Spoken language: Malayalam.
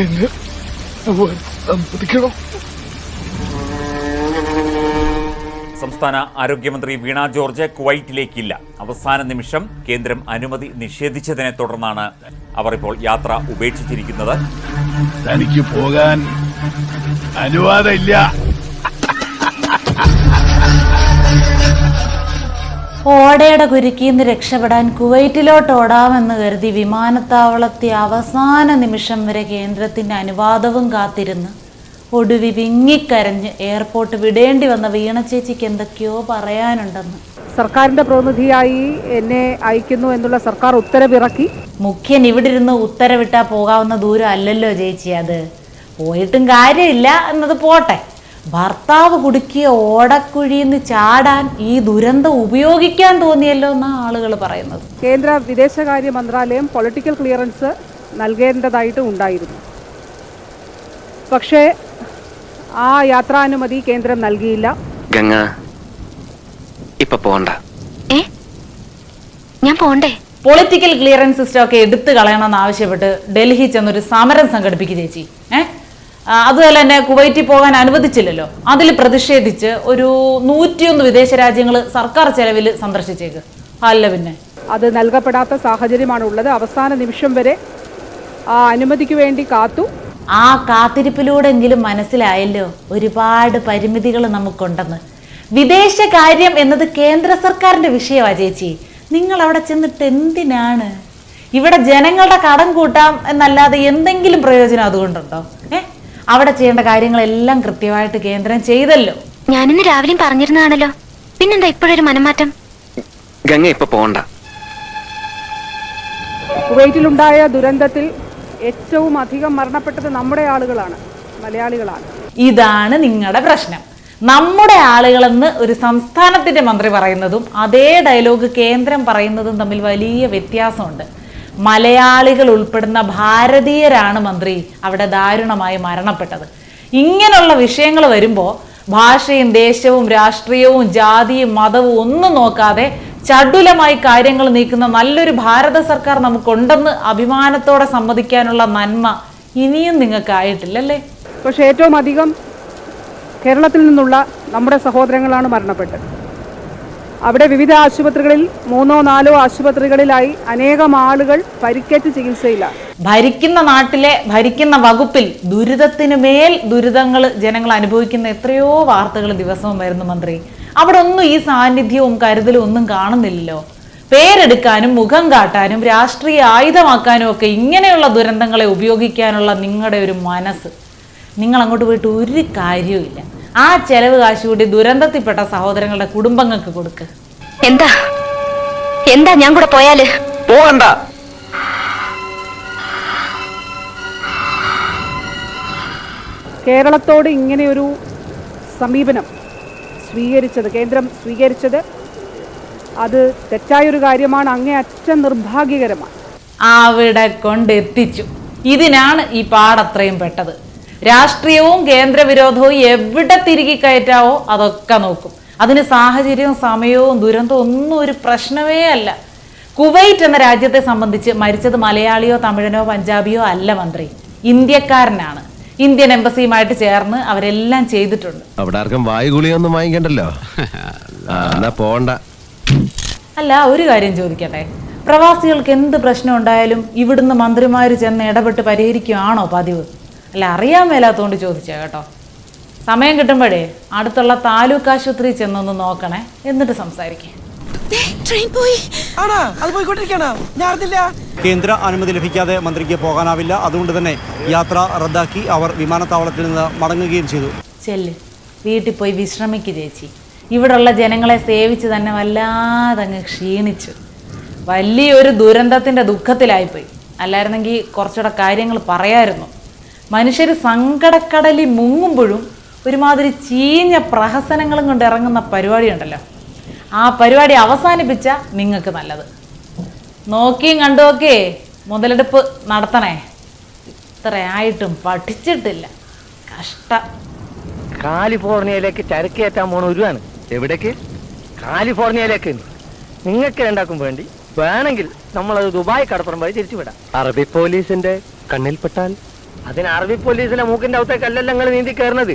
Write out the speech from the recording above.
എന്നെ സമ്മതിക്കണം സംസ്ഥാന ആരോഗ്യമന്ത്രി വീണ ജോർജ് കുവൈറ്റിലേക്കില്ല. അവസാന നിമിഷം കേന്ദ്രം അനുമതി നിഷേധിച്ചതിനെ തുടർന്നാണ് അവർ ഇപ്പോൾ യാത്ര ഉപേക്ഷിച്ചിരിക്കുന്നത്. തനിക്ക് പോകാൻ അനുവാദമില്ല. ഓടയുടെ കുരുക്കിന്ന് രക്ഷപ്പെടാൻ കുവൈറ്റിലോട്ട് ഓടാമെന്ന് കരുതി വിമാനത്താവളത്തെ അവസാന നിമിഷം വരെ കേന്ദ്രത്തിന്റെ അനുവാദവും കാത്തിരുന്ന് ഒടുവി വിങ്ങിക്കരഞ്ഞ് എയർപോർട്ട് വിടേണ്ടി വന്ന വീണ ചേച്ചിക്ക് എന്തൊക്കെയോ പറയാനുണ്ടെന്ന്. സർക്കാരിന്റെ പ്രതിനിധിയായി എന്നെ അയക്കുന്നു എന്നുള്ള സർക്കാർ ഉത്തരവിറക്കി. മുഖ്യൻ ഇവിടെ ഇരുന്ന് ഉത്തരവിട്ടാ പോകാവുന്ന ദൂരം അല്ലല്ലോ ചേച്ചി അത്. പോയിട്ടും കാര്യമില്ല എന്നത് പോട്ടെ. ഭർത്താവ് കുടുക്കിയ ഓടക്കുഴിന്ന് ചാടാൻ ഈ ദുരന്തം ഉപയോഗിക്കാൻ തോന്നിയല്ലോ എന്നാണ് ആളുകൾ പറയുന്നത്. കേന്ദ്ര വിദേശകാര്യ മന്ത്രാലയം പൊളിറ്റിക്കൽ ക്ലിയറൻസ് നൽകേണ്ടതായിട്ട് ഉണ്ടായിരുന്നു. പക്ഷേ ആ യാത്രാനുമതി കേന്ദ്രം നൽകിയില്ല. ഗംഗ ഇപ്പൊ പോണ്ട. ഏ? ഞാൻ പോണ്ടേ? പൊളിറ്റിക്കൽ ക്ലിയറൻസ് സിസ്റ്റം ഒക്കെ എടുത്തു കളയണമെന്ന് ആവശ്യപ്പെട്ട് ഡൽഹി ചെന്നൊരു സമരം സംഘടിപ്പിക്കുക ചേച്ചി. ഏഹ് അതുപോലെ തന്നെ കുവൈറ്റിൽ പോകാൻ അനുവദിച്ചില്ലല്ലോ. അതിൽ പ്രതിഷേധിച്ച് ഒരു നൂറ്റിയൊന്ന് വിദേശ രാജ്യങ്ങൾ സർക്കാർ ചെലവിൽ സന്ദർശിച്ചേക്ക്. അല്ല പിന്നെ. അത് നൽകപ്പെടാത്ത സാഹചര്യമാണ് ഉള്ളത്. അവസാന നിമിഷം വരെ ആ അനുമതിക്ക് വേണ്ടി കാത്തു. ആ കാത്തിരിപ്പിലൂടെങ്കിലും മനസ്സിലായല്ലോ ഒരുപാട് പരിമിതികൾ നമുക്കുണ്ടെന്ന്. വിദേശ കാര്യം എന്നത് കേന്ദ്ര സർക്കാരിന്റെ വിഷയമാണ് ചേച്ചി. നിങ്ങൾ അവിടെ ചെന്നിട്ട് എന്തിനാണ്? ഇവിടെ ജനങ്ങളുടെ കടം കൂട്ടാം എന്നല്ലാതെ എന്തെങ്കിലും പ്രയോജനം അതുകൊണ്ടുണ്ടോ? ഏ? അവിടെ ചെയ്യേണ്ട കാര്യങ്ങളെല്ലാം കൃത്യമായിട്ട് കേന്ദ്രം ചെയ്തല്ലോ. ഞാനിന്ന് രാവിലെയും പറഞ്ഞിരുന്നതാണല്ലോ. പിന്നെന്താ ഇപ്പോഴൊരു മനംമാറ്റം? ഗംഗ ഇപ്പൊ പോണ്ട. കുവൈറ്റിലുണ്ടായ ദുരന്തത്തിൽ ഏറ്റവും അധികം മരണപ്പെട്ടത് നമ്മുടെ ആളുകളാണ് മലയാളികളാണ്. ഇതാണ് നിങ്ങളുടെ പ്രശ്നം. നമ്മുടെ ആളുകളെന്ന് ഒരു സംസ്ഥാനത്തിന്റെ മന്ത്രി പറയുന്നതും അതേ ഡയലോഗ് കേന്ദ്രം പറയുന്നതും തമ്മിൽ വലിയ വ്യത്യാസമുണ്ട്. മലയാളികൾ ഉൾപ്പെടുന്ന ഭാരതീയരാണ് മന്ത്രി. അവിടെ ദാരുണമായി മരണപ്പെട്ടത്. ഇങ്ങനെയുള്ള വിഷയങ്ങൾ വരുമ്പോൾ ഭാഷയും ദേശവും രാഷ്ട്രീയവും ജാതിയും മതവും ഒന്നും നോക്കാതെ ചടുലമായി കാര്യങ്ങൾ നീക്കുന്ന നല്ലൊരു ഭാരത സർക്കാർ നമുക്കുണ്ടെന്ന് അഭിമാനത്തോടെ സമ്മതിക്കാനുള്ള നന്മ ഇനിയും നിങ്ങൾക്കായിട്ടില്ലല്ലേ? പക്ഷേ ഏറ്റവും അധികം കേരളത്തിൽ നിന്നുള്ള നമ്മുടെ സഹോദരങ്ങളാണ് മരണപ്പെട്ടത്. അവിടെ വിവിധ ആശുപത്രികളിൽ മൂന്നോ നാലോ ആശുപത്രികളിലായി അനേകം ആളുകൾ പരിക്കേറ്റ് ചികിത്സയിലാണ് ഭരിക്കുന്ന നാട്ടിലെ ഭരിക്കുന്ന വകുപ്പിൽ ദുരിതത്തിന് മേൽ ദുരിതങ്ങൾ ജനങ്ങൾ അനുഭവിക്കുന്ന എത്രയോ വാർത്തകൾ ദിവസവും വരുന്നു മന്ത്രി. അവിടെ ഒന്നും ഈ സാന്നിധ്യവും കരുതലും ഒന്നും കാണുന്നില്ലല്ലോ. പേരെടുക്കാനും മുഖം കാട്ടാനും രാഷ്ട്രീയ ആയുധമാക്കാനും ഒക്കെ ഇങ്ങനെയുള്ള ദുരന്തങ്ങളെ ഉപയോഗിക്കാനുള്ള നിങ്ങളുടെ ഒരു മനസ്സ്. നിങ്ങൾ അങ്ങോട്ട് പോയിട്ട് ഒരു കാര്യവുമില്ല. ആ ചെലവ് കാശ് കൂടി ദുരന്തത്തിൽപ്പെട്ട സഹോദരങ്ങളുടെ കുടുംബങ്ങൾക്ക് കൊടുക്ക്. എന്താ? എന്താ ഞാൻ കൂടെ പോയാൽ? പോകണ്ട. കേരളത്തോട് ഇങ്ങനെയൊരു സമീപനം സ്വീകരിച്ചത് കേന്ദ്രം സ്വീകരിച്ചത് അത് തെറ്റായൊരു കാര്യമാണ് അങ്ങേ അങ്ങേയറ്റം നിർഭാഗ്യകരമാണ്. അവിടെ കൊണ്ടെത്തിച്ചു. ഇതിനാണ് ഈ പാടത്രയും പെട്ടത്. രാഷ്ട്രീയവും കേന്ദ്രവിരോധവും എവിടെ തിരികെ കയറ്റാവോ അതൊക്കെ നോക്കും. അതിന് സാഹചര്യവും സമയവും ദുരന്തവും ഒന്നും ഒരു പ്രശ്നമേ അല്ല. കുവൈറ്റ് എന്ന രാജ്യത്തെ സംബന്ധിച്ച് മരിച്ചത് മലയാളിയോ തമിഴനോ പഞ്ചാബിയോ അല്ല മന്ത്രി. ഇന്ത്യക്കാരനാണ്. ഇന്ത്യൻ എംബസിയുമായിട്ട് ചേർന്ന് അവരെല്ലാം ചെയ്തിട്ടുണ്ട്. അവിടെ ആർക്കും വായുഗുളിയൊന്നും വാങ്ങിക്കണ്ടല്ലോ? പോണ്ട. അല്ല ഒരു കാര്യം ചോദിക്കട്ടെ. പ്രവാസികൾക്ക് എന്ത് പ്രശ്നം ഉണ്ടായാലും ഇവിടുന്ന് മന്ത്രിമാർ ചെന്ന് ഇടപെട്ട് പരിഹരിക്കുകയാണോ പതിവ്? അല്ല അറിയാൻ മേലാത്തോണ്ട് ചോദിച്ചാ കേട്ടോ. സമയം കിട്ടുമ്പോഴേ അടുത്തുള്ള താലൂക്ക് ആശുപത്രി ചെന്നൊന്ന് നോക്കണേ എന്നിട്ട് സംസാരിക്കേ. ആണാ അത് പോയിക്കൊണ്ടിരിക്കണ? ഞാൻ അറിഞ്ഞില്ല. കേന്ദ്ര അനുമതി ലഭിക്കാതെ മന്ത്രിക്ക് പോകാനാവില്ല. അതുകൊണ്ട് തന്നെ യാത്ര റദ്ദാക്കി അവർ വിമാനത്താവളത്തിൽ നിന്ന് മടങ്ങുകയും ചെയ്തു. ചെല്ല്. വീട്ടിൽ പോയി വിശ്രമിക്ക് ചേച്ചി. ഇവിടെയുള്ള ജനങ്ങളെ സേവിച്ച് തന്നെ വല്ലാതങ്ങ് ക്ഷീണിച്ചു. വലിയൊരു ദുരന്തത്തിന്റെ ദുഃഖത്തിലായിപ്പോയി. അല്ലായിരുന്നെങ്കിൽ കുറച്ചുകൂടെ കാര്യങ്ങൾ പറയായിരുന്നു. മനുഷ്യർ സങ്കടക്കടലിൽ മുങ്ങുമ്പോഴും ഒരുമാതിരി ചീഞ്ഞ പ്രഹസനങ്ങളും കൊണ്ട് ഇറങ്ങുന്ന പരിപാടി ഉണ്ടല്ലോ ആ പരിപാടി അവസാനിപ്പിച്ച നിങ്ങൾക്ക് നല്ലത്. നോക്കിയും കണ്ടുമൊക്കെ മുതലെടുപ്പ് നടത്തണേ. ഇത്രയായിട്ടും പഠിച്ചിട്ടില്ല. കഷ്ടം. കാലിഫോർണിയയിലേക്ക് ചരക്കേറ്റാൻ പോണ ഒരുവാണ്. എവിടേക്ക്? കാലിഫോർണിയയിലേക്ക്. നിങ്ങൾക്ക് രണ്ടാക്കും വേണ്ടി വേണമെങ്കിൽ നമ്മളത് ദുബായ് കടപ്പുറം വഴി തിരിച്ചുവിടാം. അറബി പോലീസിന്റെ കണ്ണിൽപ്പെട്ടാൽ അതിന് അറബി പോലീസിലെ മൂക്കിന്റെ അകത്തേക്കല്ലല്ലോ നിങ്ങൾ നീന്തി കയറുന്നത്.